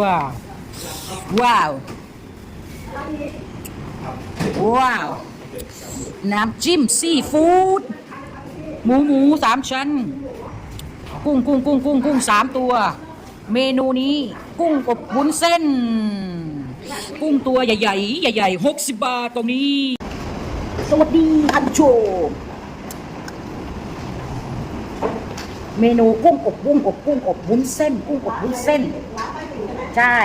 ว้าว ว้าว ว้าว น้ำจิ้มซีฟู้ด หมูหมูสามชั้น กุ้งกุ้งกุ้งกุ้งกุ้งสามตัว เมนูนี้ กุ้งอบวุ้นเส้น กุ้งตัวใหญ่ๆ ใหญ่ๆหกสิบบาทตรงนี้ สวัสดีท่านผู้ชมเมนูกุ้งอบกุ้งอบกุ้งอบวุ้นเส้น กุ้งอบวุ้นเส้น ใช่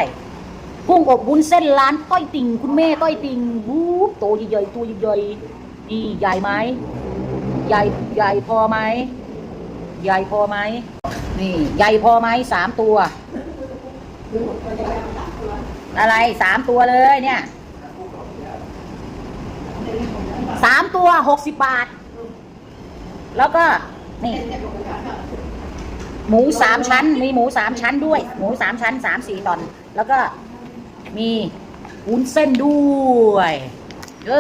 กุ้งอบวุ้นเส้นร้านต้อยติ่งคุณแม่ต้อยติ่งวูบโตวใหญ่ๆตัวใหญ่ๆนี่ใหญ่ไหมใหญ่ใหญ่พอไหมใหญ่พอไหมนี่ใหญ่พอไหมสามตัว อะไรสามตัวเลยเนี่ยสามตัวหกสิบบาท แล้วก็นี่ หมูสามชั้น มีหมูสามชั้นด้วย หมูสามชั้นสามสี่ตอน แล้วก็มีวุ้นเส้นด้วย เอ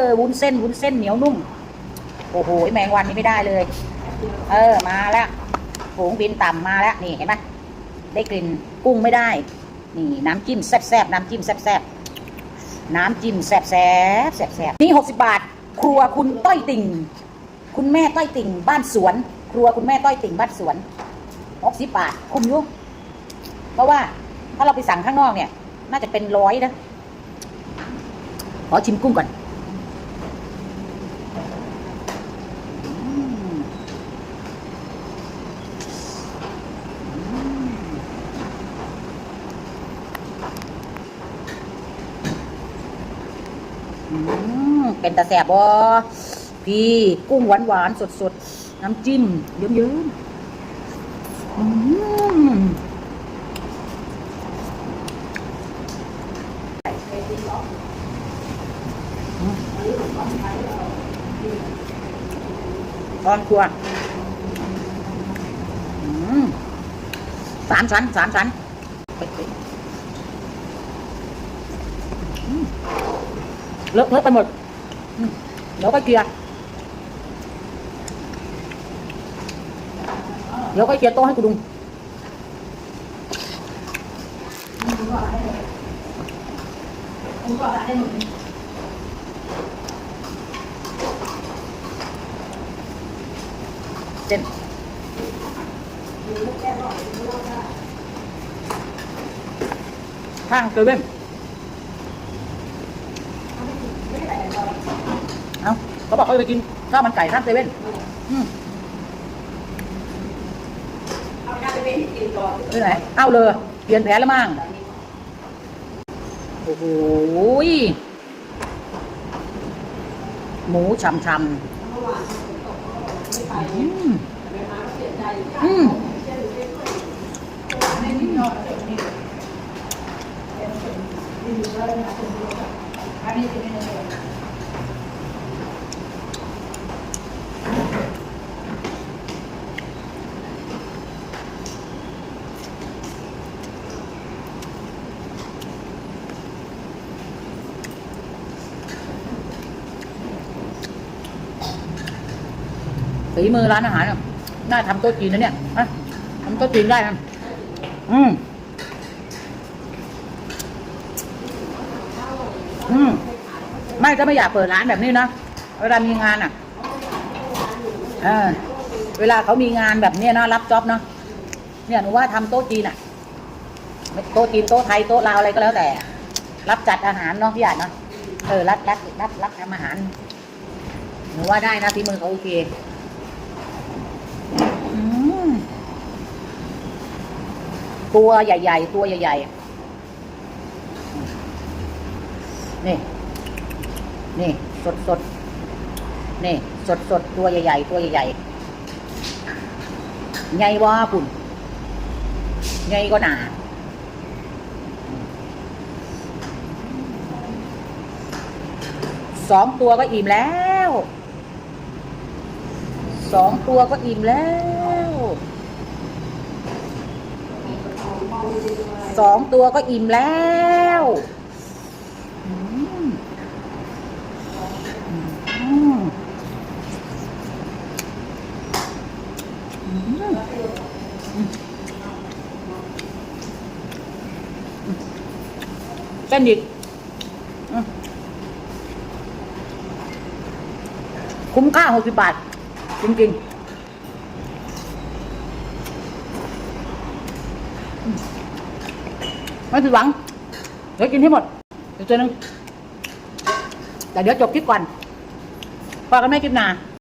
อวุ้นเส้นวุ้นเส้นเหนียวนุ่ม โอ้โหแมงวันนี่ไม่ได้เลย เออมาแล้วฝูงบินต่ำมาแล้วนี่เห็นไหมได้กลิ่นกุ้งไม่ได้ นี่น้ำจิ้มแซ่บๆน้ำจิ้มแซ่บๆน้ำจิ้มแซ่บๆแซ่บๆนี่หกสิบาท ครัวคุณต้อยติ่ง คุณแม่ต้อยติ่งบ้านสวน ครัวคุณแม่ต้อยติ่งบ้านสวนหกสิบบาทคุ้มยุเพราะว่าถ้าเราไปสั่งข้างนอกเนี่ย น่าจะเป็นร้อยนะขอชิมกุ้งก่อนเป็นตาแสบบอพี่กุ้งหวานหวานสดสดๆ น้ำจิ้มเยิ้มเยิ้มๆอืมตอนครัวอืมสามชั้นสามชั้นอืมเลอะเลอะไปหมดอืมเดี๋ยวก็เกลียร์ เดี๋ยวก็เคลียร์โต๊ะให้กูดุงเส้นข้างเซเว่นเอาเขาบอกเขาจะไปกินข้าวมันไก่ข้างเซเว่นอืม ไปไหนเอาเลยเปลี่ยนแผนแล้วมั้งโอ้โหหมูฉ่ำๆอืมอืม ฝีมือร้านอาหารน่ะน่าทำโต๊ะจีนนะเนี่ยอะทำโต๊ะจีนได้นะอืมอืมไม่ก็ไม่อยากเปิดร้านแบบนี้นะเวลามีงานอะเออเวลาเขามีงานแบบเนี้ยนะรับจ็อบเนาะเนี่ยหนูว่าทำโต๊ะจีนอะโต๊ะจีนโต๊ะไทยโต๊ะลาวอะไรก็แล้วแต่ รับจัดอาหารเนาะพี่ใหญ่เนาะเออรับรับรับรับทำอาหารหนูว่าได้นะฝีมือเขาโอเค อืม ตัวใหญ่ ๆ ตัวใหญ่ ๆ นี่ นี่ สดสดนี่ สดสดตัวใหญ่ ๆ ตัวใหญ่ๆใหญ่ว่าปุ่นใหญ่ก็หนาสองตัวก็อิ่มแล้ว สองตัวก็อิ่มแล้ว สองตัวก็อิ่มแล้วเส้นดิบคุ้มค่าหกสิบบาท จริงๆ ไม่ผิดหวัง เดี๋ยวกินให้หมด เดี๋ยวเจอนึงแต่เดี๋ยวจบคลิปก่อนพอกันไม่กินหนา